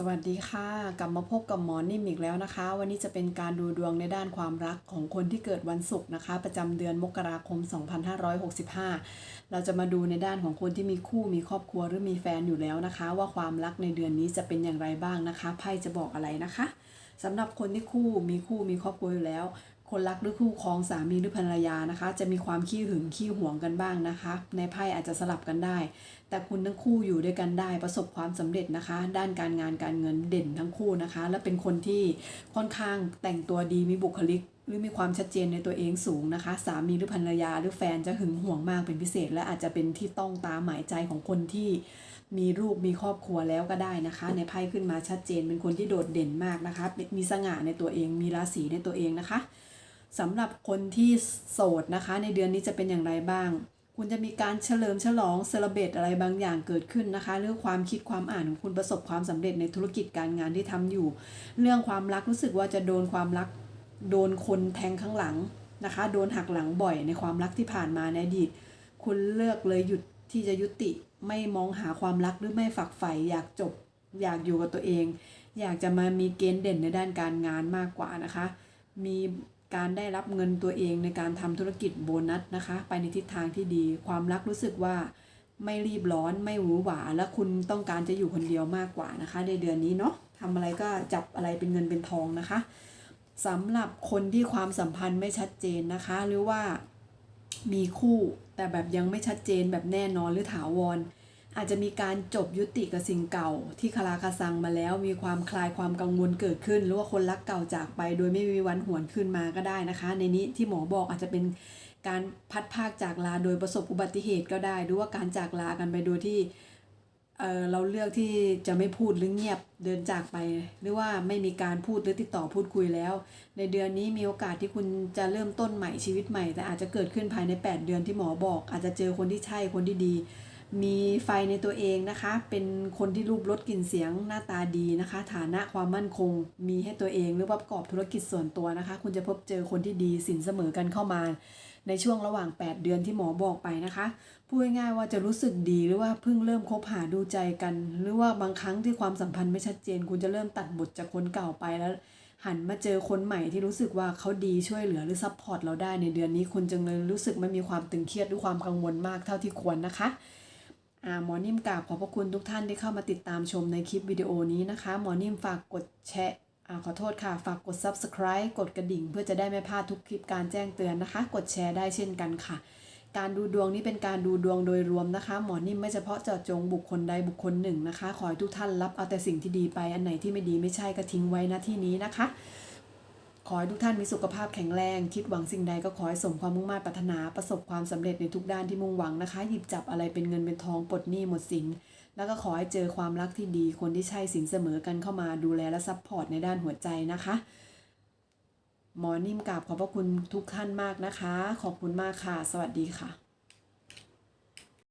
สวัสดีค่ะ กลับมาพบกับหมอนิ่มอีกแล้วนะคะ วันนี้จะเป็นการดูดวงในด้านความรักของคนที่เกิดวันศุกร์นะคะ ประจำเดือนมกราคม 2565 เราจะมาดูในด้านของคนที่มีคู่มีครอบครัวหรือมีแฟนอยู่แล้วนะคะ ว่าความรักในเดือนนี้จะเป็นอย่างไรบ้างนะคะไพ่จะบอกอะไรนะคะสำหรับคนที่คู่มีคู่มีครอบครัวอยู่แล้ว คนรักหรือคู่ครองสามีหรือภรรยานะคะ จะมีความขี้หึงขี้หวงกันบ้างนะคะ ในไพ่อาจจะสลับกันได้ แต่คุณทั้งคู่อยู่ด้วยกันได้ประสบความสำเร็จนะคะ ด้านการงานการเงินเด่นทั้งคู่นะคะ และเป็นคนที่ค่อนข้างแต่งตัวดีมีบุคลิกหรือมีความชัดเจนในตัวเองสูงนะคะ สามีหรือภรรยาหรือแฟนจะหึงหวงมากเป็นพิเศษ และอาจจะเป็นที่ต้องตามหมายใจของคนที่มีลูกมีครอบครัวแล้วก็ได้นะคะ ในไพ่ขึ้นมาชัดเจนเป็นคนที่โดดเด่นมากนะคะ มีสง่าในตัวเองมีราศีในตัวเองนะคะ สำหรับคนที่โสดนะคะ ในเดือนนี้จะเป็นอย่างไรบ้าง คุณจะมีการเฉลิมฉลองเซเลเบตอะไรบางอย่างเกิดขึ้นนะคะ เรื่องความคิดความอ่านของคุณประสบความสำเร็จในธุรกิจการงานที่ทำอยู่ เรื่องความรักรู้สึกว่าจะโดนความรักโดนคนแทงข้างหลังนะคะ โดนหักหลังบ่อยในความรักที่ผ่านมาในอดีต คุณเลือกเลยหยุดที่จะยุติไม่มองหาความรักหรือไม่ฝักใฝ่อยากจบ อยากอยู่กับตัวเอง อยากจะมามีเกณฑ์เด่นในด้านการงานมากกว่านะคะ มี การได้รับเงินตัวเองในการทำธุรกิจโบนัสนะคะ ไปในทิศทางที่ดี ความรักรู้สึกว่าไม่รีบร้อนไม่หวือหวา และคุณต้องการจะอยู่คนเดียวมากกว่านะคะ ในเดือนนี้เนาะทำอะไรก็จับอะไรเป็นเงินเป็นทองนะคะสำหรับคนที่ความสัมพันธ์ไม่ชัดเจนนะคะ หรือว่ามีคู่แต่แบบยังไม่ชัดเจนแบบแน่นอนหรือถาวร อาจจะมีการจบยุติกับสิ่งเก่า ที่คาราคาซังมาแล้วมีความคลายความกังวลเกิดขึ้น หรือว่าคนรักเก่าจากไป โดยไม่มีวันหวนคืนมาก็ได้นะคะ ในนี้ที่หมอบอกอาจจะเป็นการพัดภาคจากลาโดยประสบอุบัติเหตุก็ได้ หรือว่าการจากลากันไปโดยที่เเราเลือกที่จะไม่พูดหรือเงียบเดินจากไป หรือว่าไม่มีการพูดหรือติดต่อพูดคุยแล้ว ในเดือนนี้มีโอกาสที่คุณจะเริ่มต้นใหม่ชีวิตใหม่ แต่อาจจะเกิดขึ้นภายใน 8 เดือนที่หมอบอก อาจจะเจอคนที่ใช่คนที่ดี มีไฟในตัวเองนะคะ เป็นคนที่รูปรสกลิ่นเสียงหน้าตาดีนะคะ ฐานะความมั่นคง มีให้ตัวเองหรือว่าประกอบธุรกิจส่วนตัวนะคะ คุณจะพบเจอคนที่ดีสินเสมอกันเข้ามา ในช่วงระหว่าง 8 เดือนที่หมอบอกไปนะคะพูดง่ายๆว่าจะรู้สึกดีหรือว่าเพิ่งเริ่มคบหาดูใจกัน หรือว่าบางครั้งที่ความสัมพันธ์ไม่ชัดเจน คุณจะเริ่มตัดบทจากคนเก่าไปแล้วหันมาเจอคนใหม่ที่รู้สึกว่าเขาดีช่วยเหลือหรือซัพพอร์ตเราได้ในเดือนนี้คุณจึงเลยรู้สึกไม่มีความตึงเครียดหรือความกังวลมากเท่าที่ควรนะคะ หมอนิ่มกราบขอบพระคุณทุกท่านที่เข้ามาติดตามชมในคลิปวิดีโอนี้นะคะ หมอนิ่มฝากกดแชร์อ่าขอโทษค่ะ ฝากกด subscribe กดกระดิ่ง เพื่อจะได้ไม่พลาดทุกคลิปการแจ้งเตือนนะคะ กดแชร์ได้เช่นกันค่ะ การดูดวงนี้เป็นการดูดวงโดยรวมนะคะ หมอนิ่มไม่เฉพาะเจาะจงบุคคลใดบุคคลหนึ่งนะคะ ขอให้ทุกท่านรับเอาแต่สิ่งที่ดีไป อันไหนที่ไม่ดีไม่ใช่ก็ทิ้งไว้นะที่นี้นะคะ ขอให้ทุกท่านมีสุขภาพแข็งแรง คิดหวังสิ่งใดก็ขอให้สมความมุ่งมั่นปรารถนาประสบความสำเร็จในทุกด้านที่มุ่งหวังนะคะ หยิบจับอะไรเป็นเงินเป็นทองปลดหนี้หมดสิน แล้วก็ขอให้เจอความรักที่ดี คนที่ใช่สินเสมอกันเข้ามาดูแลและซัพพอร์ตในด้านหัวใจนะคะ หมอนิ่มกราบขอบพระคุณทุกท่านมากนะคะ ขอบคุณมากค่ะ สวัสดีค่ะ